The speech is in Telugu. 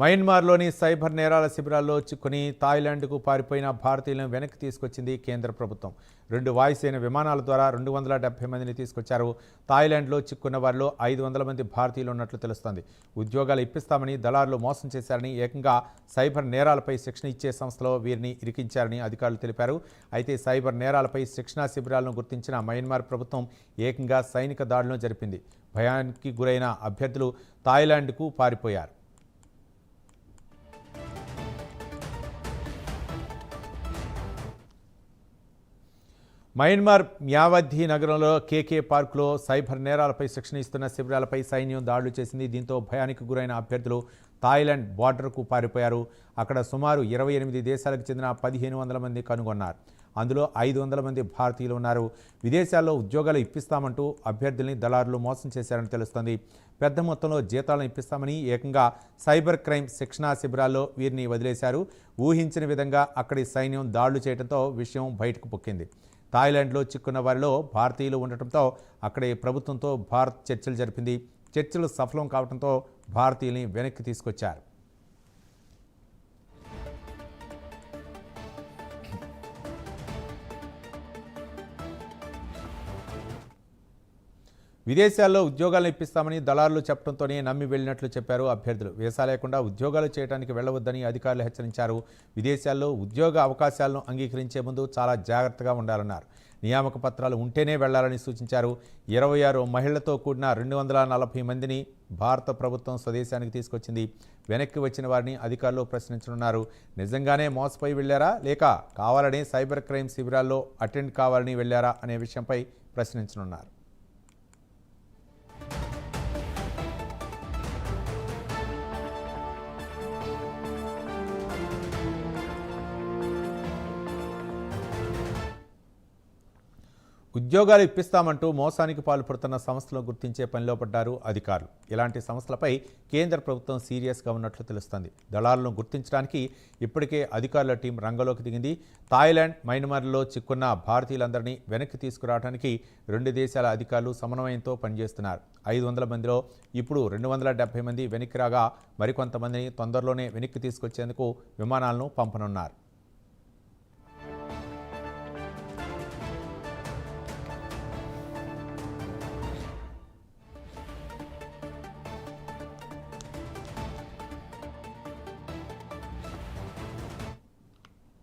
మయన్మార్లోని సైబర్ నేరాల శిబిరాల్లో చిక్కుని థాయిలాండ్కు పారిపోయిన భారతీయులను వెనక్కి తీసుకొచ్చింది కేంద్ర ప్రభుత్వం. రెండు వాయుసేన విమానాల ద్వారా రెండు వందల డెబ్బై మందిని తీసుకొచ్చారు. థాయిలాండ్లో చిక్కున్న వారిలో ఐదు వందల మంది భారతీయులు ఉన్నట్లు తెలుస్తోంది. ఉద్యోగాలు ఇప్పిస్తామని దళారులు మోసం చేశారని ఏకంగా సైబర్ నేరాలపై శిక్షణ ఇచ్చే సంస్థలో వీరిని ఇరికించారని అధికారులు తెలిపారు. అయితే సైబర్ నేరాలపై శిక్షణా శిబిరాలను గుర్తించిన మయన్మార్ ప్రభుత్వం ఏకంగా సైనిక దాడులను జరిపింది. భయానికి గురైన అభ్యర్థులు థాయిలాండ్కు పారిపోయారు. మయన్మార్ మ్యావద్ధి నగరంలో కేకే పార్కులో సైబర్ నేరాలపై శిక్షణ ఇస్తున్న శిబిరాలపై సైన్యం దాడులు చేసింది. దీంతో భయానికి గురైన అభ్యర్థులు థాయిలాండ్ బార్డర్కు పారిపోయారు. అక్కడ సుమారు ఇరవై ఎనిమిది దేశాలకు చెందిన పదిహేను వందల మంది కనుగొన్నారు. అందులో ఐదు వందల మంది భారతీయులు ఉన్నారు. విదేశాల్లో ఉద్యోగాలు ఇప్పిస్తామంటూ అభ్యర్థుల్ని దళారులు మోసం చేశారని తెలుస్తోంది. పెద్ద మొత్తంలో జీతాలను ఇప్పిస్తామని ఏకంగా సైబర్ క్రైమ్ శిక్షణా శిబిరాల్లో వీరిని వదిలేశారు. ఊహించిన విధంగా అక్కడి సైన్యం దాడులు చేయడంతో విషయం బయటకు పొక్కింది. థాయిలాండ్లో చిక్కున్న వారిలో భారతీయులు ఉండటంతో అక్కడి ప్రభుత్వంతో భారత్ చర్చలు జరిపింది. చర్చలు సఫలం కావడంతో భారతీయుల్ని వెనక్కి తీసుకొచ్చారు. విదేశాల్లో ఉద్యోగాలు ఇప్పిస్తామని దళారులు చెప్పడంతోనే నమ్మి వెళ్ళినట్లు చెప్పారు అభ్యర్థులు. వీసా లేకుండా ఉద్యోగాలు చేయడానికి వెళ్ళవద్దని అధికారులు హెచ్చరించారు. విదేశాల్లో ఉద్యోగ అవకాశాలను అంగీకరించే ముందు చాలా జాగ్రత్తగా ఉండాలన్నారు. నియామక పత్రాలు ఉంటేనే వెళ్ళాలని సూచించారు. ఇరవై ఆరు మహిళలతో కూడిన రెండు వందల నలభై మందిని భారత ప్రభుత్వం స్వదేశానికి తీసుకొచ్చింది. వెనక్కి వచ్చిన వారిని అధికారులు ప్రశ్నించనున్నారు. నిజంగానే మోసపోయి వెళ్ళారా? లేక కావాలని సైబర్ క్రైమ్ శిబిరాల్లో అటెండ్ కావాలని వెళ్ళారా? అనే విషయంపై ప్రశ్నించనున్నారు. ఉద్యోగాలు ఇప్పిస్తామంటూ మోసానికి పాల్పడుతున్న సంస్థలను గుర్తించే పనిలో పడ్డారు అధికారులు. ఇలాంటి సంస్థలపై కేంద్ర ప్రభుత్వం సీరియస్గా ఉన్నట్లు తెలుస్తోంది. దళాలను గుర్తించడానికి ఇప్పటికే అధికారుల టీం రంగంలోకి దిగింది. థాయిలాండ్ మయన్మార్లో చిక్కున్న భారతీయులందరినీ వెనక్కి తీసుకురావడానికి రెండు దేశాల అధికారులు సమన్వయంతో పనిచేస్తున్నారు. ఐదు వందల మందిలో ఇప్పుడు రెండు వందల డెబ్బై మంది వెనక్కి రాగా మరికొంతమందిని తొందరలోనే వెనక్కి తీసుకొచ్చేందుకు విమానాలను పంపనున్నారు.